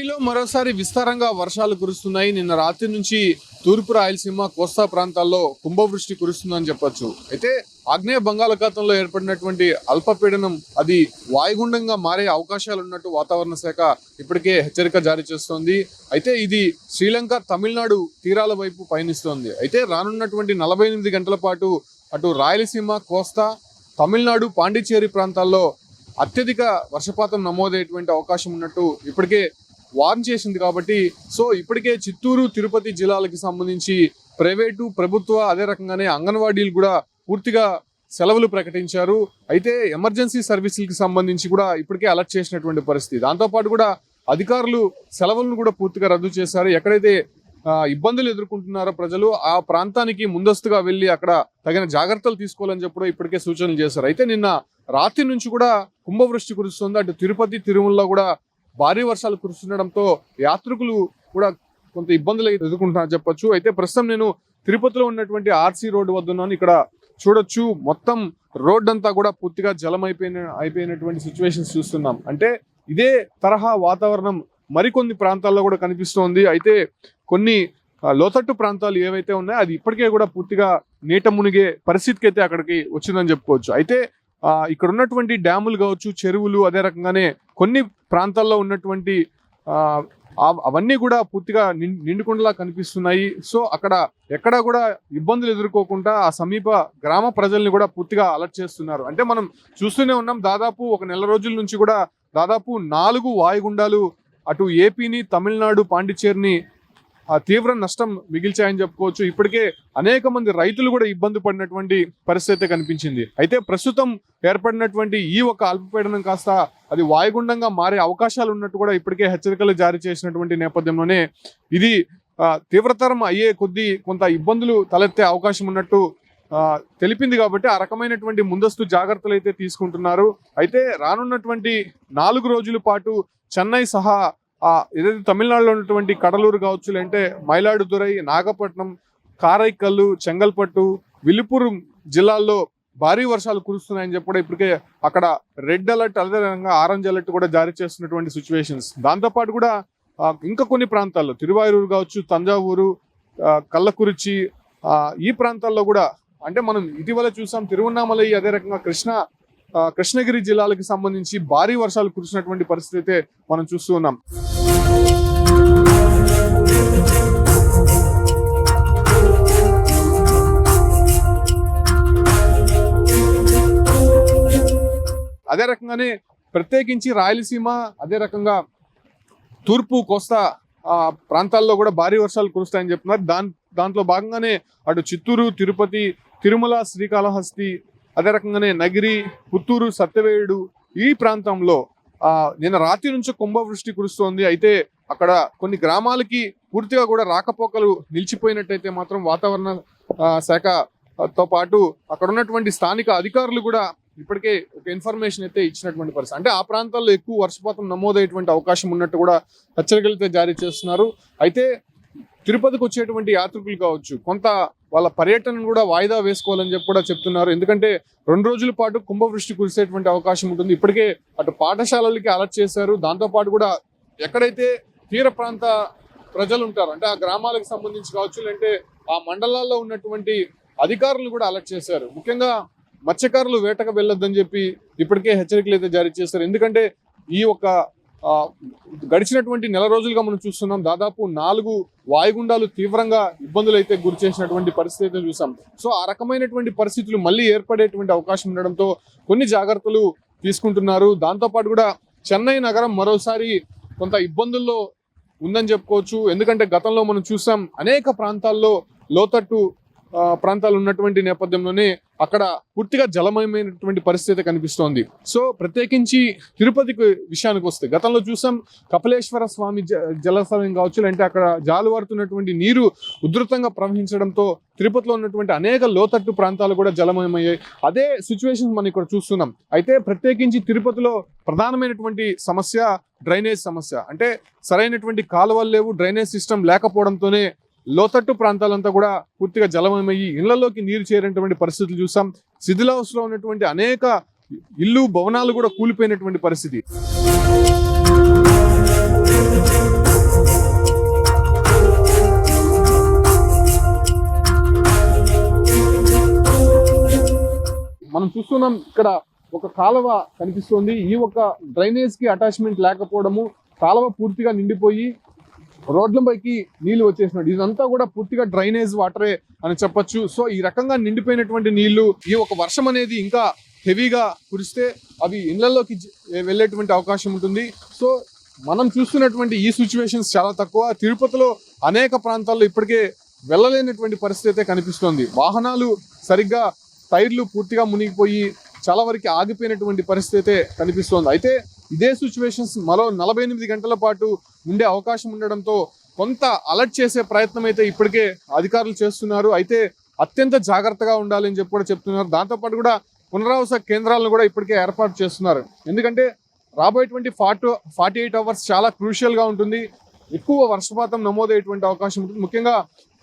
ఏపీలో మరోసారి విస్తారంగా వర్షాలు కురుస్తున్నాయి. నిన్న రాత్రి నుంచి తూర్పు రాయలసీమ కోస్తా ప్రాంతాల్లో కుంభవృష్టి కురుస్తుందని చెప్పొచ్చు. అయితే ఆగ్నేయ బంగాళాఖాతంలో ఏర్పడినటువంటి అల్పపీడనం అది వాయుగుండంగా మారే అవకాశాలు ఉన్నట్టు వాతావరణ శాఖ ఇప్పటికే హెచ్చరిక జారీ చేస్తోంది. అయితే ఇది శ్రీలంక తమిళనాడు తీరాల వైపు పయనిస్తోంది. అయితే రానున్నటువంటి నలభై ఎనిమిది గంటల పాటు అటు రాయలసీమ కోస్తా తమిళనాడు పాండిచ్చేరి ప్రాంతాల్లో అత్యధిక వర్షపాతం నమోదయ్యేటువంటి అవకాశం ఉన్నట్టు ఇప్పటికే వార్న్ చేసింది కాబట్టి సో ఇప్పటికే చిత్తూరు తిరుపతి జిల్లాలకు సంబంధించి ప్రైవేటు ప్రభుత్వ అదే రకంగానే అంగన్వాడీలు కూడా పూర్తిగా సెలవులు ప్రకటించారు. అయితే ఎమర్జెన్సీ సర్వీసులకి సంబంధించి కూడా ఇప్పటికే అలర్ట్ చేసినటువంటి పరిస్థితి. దాంతోపాటు కూడా అధికారులు సెలవులను కూడా పూర్తిగా రద్దు చేశారు. ఎక్కడైతే ఇబ్బందులు ఎదుర్కొంటున్నారో ప్రజలు ఆ ప్రాంతానికి ముందస్తుగా వెళ్ళి అక్కడ తగిన జాగ్రత్తలు తీసుకోవాలని చెప్పడం ఇప్పటికే సూచనలు చేశారు. అయితే నిన్న రాత్రి నుంచి కూడా కుంభవృష్టి కురుస్తుంది. అటు తిరుపతి తిరుమలలో కూడా భారీ వర్షాలు కురుస్తుండడంతో యాత్రికులు కూడా కొంత ఇబ్బందులు ఎదుర్కొంటున్నారని చెప్పొచ్చు. అయితే ప్రస్తుతం నేను తిరుపతిలో ఉన్నటువంటి ఆర్సీ రోడ్డు వద్ద ఉన్నాను. ఇక్కడ చూడొచ్చు. మొత్తం రోడ్ అంతా కూడా పూర్తిగా జలం అయిపోయిన అయిపోయినటువంటి సిచ్యువేషన్స్ చూస్తున్నాం. అంటే ఇదే తరహా వాతావరణం మరికొన్ని ప్రాంతాల్లో కూడా కనిపిస్తోంది. అయితే కొన్ని లోతట్టు ప్రాంతాలు ఏవైతే ఉన్నాయో అది ఇప్పటికే కూడా పూర్తిగా నీట మునిగే పరిస్థితికి అయితే అక్కడికి వచ్చిందని చెప్పుకోవచ్చు. అయితే ఇక్కడ ఉన్నటువంటి డ్యాములు కావచ్చు చెరువులు అదే రకంగానే కొన్ని ప్రాంతాల్లో ఉన్నటువంటి అవన్నీ కూడా పూర్తిగా నిండుకుండలా కనిపిస్తున్నాయి. సో అక్కడ ఎక్కడా కూడా ఇబ్బందులు ఎదుర్కోకుండా ఆ సమీప గ్రామ ప్రజల్ని కూడా పూర్తిగా అలర్ట్ చేస్తున్నారు. అంటే మనం చూస్తూనే ఉన్నాం దాదాపు ఒక నెల రోజుల నుంచి కూడా దాదాపు నాలుగు వాయుగుండాలు అటు ఏపీని తమిళనాడు పాండిచ్చేరిని తీవ్ర నష్టం మిగిల్చాయని చెప్పుకోవచ్చు. ఇప్పటికే అనేక మంది రైతులు కూడా ఇబ్బంది పడినటువంటి పరిస్థితి కనిపించింది. అయితే ప్రస్తుతం ఏర్పడినటువంటి ఈ ఒక అల్పపీడనం కాస్త అది వాయుగుండంగా మారే అవకాశాలు ఉన్నట్టు కూడా ఇప్పటికే హెచ్చరికలు జారీ చేసినటువంటి నేపథ్యంలోనే ఇది తీవ్రతరం అయ్యే కొద్దీ కొంత ఇబ్బందులు తలెత్తే అవకాశం ఉన్నట్టు తెలిపింది కాబట్టి ఆ రకమైనటువంటి ముందస్తు జాగ్రత్తలు అయితే తీసుకుంటున్నారు. అయితే రానున్నటువంటి నాలుగు రోజుల పాటు చెన్నై సహా ఏదైతే తమిళనాడులో ఉన్నటువంటి కడలూరు కావచ్చు లేదంటే మైలాడుదురై నాగపట్నం కారైకల్లు చెంగల్పట్టు విలుపురం జిల్లాల్లో భారీ వర్షాలు కురుస్తున్నాయని చెప్పడం ఇప్పటికే అక్కడ రెడ్ అలర్ట్ అదేవిధంగా ఆరెంజ్ అలర్ట్ కూడా జారీ చేస్తున్నటువంటి సిచ్యువేషన్స్ దాంతోపాటు కూడా ఇంకా కొన్ని ప్రాంతాల్లో తిరువాయూరు కావచ్చు తంజావూరు కళ్ళకురిచి కల్లకురిచి ఈ ప్రాంతాల్లో కూడా అంటే మనం ఇటీవల చూసాం తిరువన్నామలై అదే రకంగా కృష్ణ కృష్ణగిరి జిల్లాలకు సంబంధించి భారీ వర్షాలు కురిసినటువంటి పరిస్థితి అయితే మనం చూస్తూ ఉన్నాం. అదే రకంగానే ప్రత్యేకించి రాయలసీమ అదే రకంగా తూర్పు కోస్తా ప్రాంతాల్లో కూడా భారీ వర్షాలు కురుస్తాయని చెప్తున్నారు. దాని దాంట్లో భాగంగానే అటు చిత్తూరు తిరుపతి తిరుమల శ్రీకాళహస్తి అదే రకంగానే నగిరి పుత్తూరు సత్యవేయుడు ఈ ప్రాంతంలో నిన్న రాత్రి నుంచి కుంభవృష్టి కురుస్తోంది. అయితే అక్కడ కొన్ని గ్రామాలకి పూర్తిగా కూడా రాకపోకలు నిలిచిపోయినట్టయితే మాత్రం వాతావరణ శాఖతో పాటు అక్కడ ఉన్నటువంటి స్థానిక అధికారులు కూడా ఇప్పటికే ఒక ఇన్ఫర్మేషన్ అయితే ఇచ్చినటువంటి పరిస్థితి. అంటే ఆ ప్రాంతాల్లో ఎక్కువ వర్షపాతం నమోదయ్యేటువంటి అవకాశం ఉన్నట్టు కూడా హెచ్చరికలు అయితే జారీ చేస్తున్నారు. అయితే తిరుపతికి వచ్చేటువంటి యాత్రికులు కావచ్చు కొంత వాళ్ళ పర్యటనను కూడా వాయిదా వేసుకోవాలని చెప్పి కూడా చెప్తున్నారు. ఎందుకంటే రెండు రోజుల పాటు కుంభవృష్టి కురిసేటువంటి అవకాశం ఉంటుంది. ఇప్పటికే అటు పాఠశాలలకి అలర్ట్ చేశారు. దాంతోపాటు కూడా ఎక్కడైతే తీర ప్రాంత ప్రజలు ఉంటారు అంటే ఆ గ్రామాలకు సంబంధించి కావచ్చు లేదంటే ఆ మండలాల్లో ఉన్నటువంటి అధికారులు కూడా అలర్ట్ చేశారు. ముఖ్యంగా మత్స్యకారులు వేటకు వెళ్ళొద్దని చెప్పి ఇప్పటికే హెచ్చరికలు అయితే జారీ చేస్తారు ఎందుకంటే ఈ ఒక గడిచినటువంటి నెల రోజులుగా మనం చూస్తున్నాం దాదాపు నాలుగు వాయుగుండాలు తీవ్రంగా ఇబ్బందులు అయితే గురి చేసినటువంటి పరిస్థితి అయితే చూసాం. సో ఆ రకమైనటువంటి పరిస్థితులు మళ్ళీ ఏర్పడేటువంటి అవకాశం ఉండడంతో కొన్ని జాగ్రత్తలు తీసుకుంటున్నారు. దాంతోపాటు కూడా చెన్నై నగరం మరోసారి కొంత ఇబ్బందుల్లో ఉందని చెప్పుకోవచ్చు. ఎందుకంటే గతంలో మనం చూసాం అనేక ప్రాంతాల్లో లోతట్టు ప్రాంతాలు ఉన్నటువంటి నేపథ్యంలోనే అక్కడ పూర్తిగా జలమయమైనటువంటి పరిస్థితి కనిపిస్తోంది. సో ప్రత్యేకించి తిరుపతికి విషయానికి వస్తే గతంలో చూసాం కపిలేశ్వర స్వామి జ- కావచ్చు అంటే అక్కడ జాలువారుతున్నటువంటి నీరు ఉధృతంగా ప్రవహించడంతో తిరుపతిలో ఉన్నటువంటి అనేక లోతట్టు ప్రాంతాలు కూడా జలమయమయ్యాయి. అదే సిచ్యువేషన్ మనం ఇక్కడ చూస్తున్నాం. అయితే ప్రత్యేకించి తిరుపతిలో ప్రధానమైనటువంటి సమస్య డ్రైనేజ్ సమస్య. అంటే సరైనటువంటి కాలువలు లేవు డ్రైనేజ్ సిస్టమ్ లేకపోవడంతోనే లోతట్టు ప్రాంతాలంతా కూడా పూర్తిగా జలమయమయ్యి ఇళ్ళలోకి నీరు చేరేటువంటి పరిస్థితులు చూసాం. శిథిలావస్థలో ఉన్నటువంటి అనేక ఇల్లు భవనాలు కూడా కూలిపోయినటువంటి పరిస్థితి. మనం చూస్తున్నాం ఇక్కడ ఒక కాలువ కనిపిస్తుంది. ఈ ఒక డ్రైనేజ్కి అటాచ్మెంట్ లేకపోవడము కాలువ పూర్తిగా నిండిపోయి రోడ్లపైకి నీళ్ళు వచ్చేసినట్టు ఇదంతా కూడా పూర్తిగా డ్రైనేజ్ వాటరే అని చెప్పొచ్చు. సో ఈ రకంగా నిండిపోయినటువంటి నీళ్ళు ఈ ఒక వర్షం అనేది ఇంకా హెవీగా కురిస్తే అవి ఇళ్ళలోకి వెళ్ళేటువంటి అవకాశం ఉంటుంది. సో మనం చూస్తున్నటువంటి ఈ సిచ్యువేషన్స్ చాలా తక్కువ. తిరుపతిలో అనేక ప్రాంతాల్లో ఇప్పటికే వెళ్ళలేనటువంటి పరిస్థితి అయితే కనిపిస్తోంది. వాహనాలు సరిగ్గా టైర్లు పూర్తిగా మునిగిపోయి చాలా వరకు ఆగిపోయినటువంటి పరిస్థితి అయితే కనిపిస్తోంది. అయితే ఇదే సిచ్యువేషన్స్ మరో నలభై ఎనిమిది గంటల పాటు ఉండే అవకాశం ఉండడంతో కొంత అలర్ట్ చేసే ప్రయత్నం అయితే ఇప్పటికే అధికారులు చేస్తున్నారు. అయితే అత్యంత జాగ్రత్తగా ఉండాలని చెప్పి కూడా చెప్తున్నారు. దాంతోపాటు కూడా పునరావాస కేంద్రాలను కూడా ఇప్పటికే ఏర్పాటు చేస్తున్నారు. ఎందుకంటే రాబోయేటువంటి ఫార్టీ ఫార్టీ ఎయిట్ అవర్స్ చాలా క్రూషియల్గా ఉంటుంది. ఎక్కువ వర్షపాతం నమోదయ్యేటువంటి అవకాశం ఉంటుంది. ముఖ్యంగా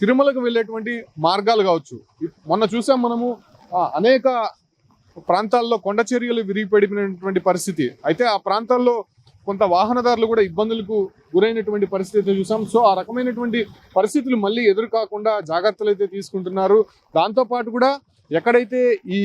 తిరుమలకు వెళ్ళేటువంటి మార్గాలు కావచ్చు. మొన్న చూసాం మనము అనేక ప్రాంతాల్లో కొండ చర్యలు విరిగిపడిపోయినటువంటి పరిస్థితి. అయితే ఆ ప్రాంతాల్లో కొంత వాహనదారులు కూడా ఇబ్బందులకు గురైనటువంటి పరిస్థితి అయితే చూసాం. సో ఆ రకమైనటువంటి పరిస్థితులు మళ్ళీ ఎదురు కాకుండా జాగ్రత్తలు అయితే తీసుకుంటున్నారు. దాంతోపాటు కూడా ఎక్కడైతే ఈ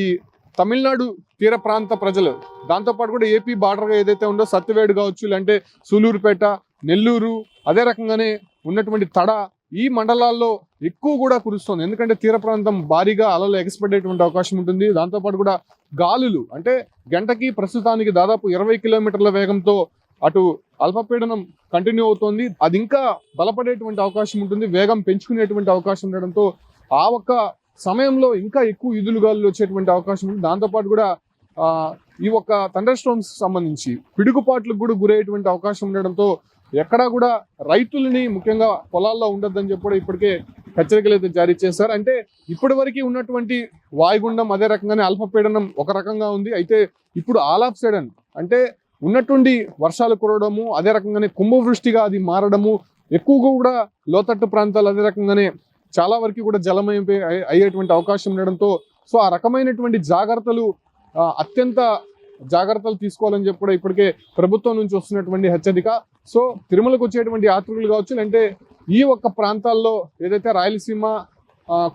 తమిళనాడు తీర ప్రాంత ప్రజలు దాంతోపాటు కూడా ఏపీ బార్డర్గా ఏదైతే ఉందో సత్తివేడు కావచ్చు లేదంటే సూలూరుపేట నెల్లూరు అదే రకంగానే ఉన్నటువంటి తడ ఈ మండలాల్లో ఎక్కువ కూడా కురుస్తుంది. ఎందుకంటే తీర ప్రాంతం భారీగా అలలు ఎగసిపడేటువంటి అవకాశం ఉంటుంది. దాంతోపాటు కూడా గాలులు అంటే గంటకి ప్రస్తుతానికి దాదాపు ఇరవై కిలోమీటర్ల వేగంతో అటు అల్పపీడనం కంటిన్యూ అవుతోంది. అది ఇంకా బలపడేటువంటి అవకాశం ఉంటుంది. వేగం పెంచుకునేటువంటి అవకాశం ఉండడంతో ఆ ఒక్క సమయంలో ఇంకా ఎక్కువ ఈదులు గాలులు వచ్చేటువంటి అవకాశం ఉంది. దాంతోపాటు కూడా ఈ ఒక్క థండర్ సంబంధించి పిడుగుపాట్లకు కూడా గురయ్యేటువంటి అవకాశం ఉండడంతో ఎక్కడా కూడా రైతులని ముఖ్యంగా పొలాల్లో ఉండొద్దని చెప్పి ఇప్పటికే హెచ్చరికలు అయితే జారీ చేశారు. అంటే ఇప్పటి వరకు ఉన్నటువంటి వాయుగుండం అదే రకంగానే అల్పపీడనం ఒక రకంగా ఉంది. అయితే ఇప్పుడు ఆల్ ఆఫ్ సడన్ అంటే ఉన్నటువంటి వర్షాలు కురవడము అదే రకంగానే కుంభవృష్టిగా అది మారడము ఎక్కువగా కూడా లోతట్టు ప్రాంతాలు అదే రకంగానే చాలా వరకు కూడా జలమయం అయ్యేటువంటి అవకాశం ఉండడంతో సో ఆ రకమైనటువంటి జాగ్రత్తలు అత్యంత జాగ్రత్తలు తీసుకోవాలని చెప్పి కూడా ఇప్పటికే ప్రభుత్వం నుంచి వస్తున్నటువంటి హెచ్చరిక. సో తిరుమలకు వచ్చేటువంటి యాత్రికులు కావచ్చు అంటే ఈ ఒక్క ప్రాంతాల్లో ఏదైతే రాయలసీమ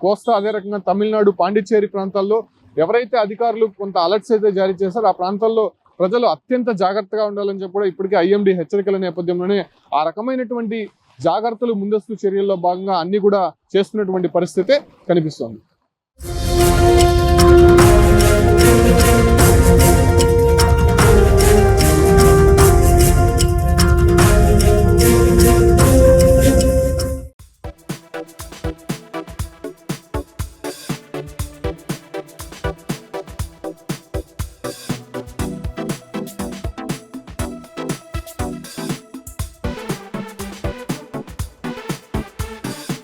కోస్తా అదే రకంగా తమిళనాడు పాండిచ్చేరి ప్రాంతాల్లో ఎవరైతే అధికారులు కొంత అలర్ట్స్ అయితే జారీ చేశారో ఆ ప్రాంతాల్లో ప్రజలు అత్యంత జాగ్రత్తగా ఉండాలని చెప్పి కూడా ఇప్పటికే ఐఎండి హెచ్చరికల నేపథ్యంలోనే ఆ రకమైనటువంటి జాగ్రత్తలు ముందస్తు చర్యల్లో భాగంగా అన్ని కూడా చేస్తున్నటువంటి పరిస్థితే కనిపిస్తోంది.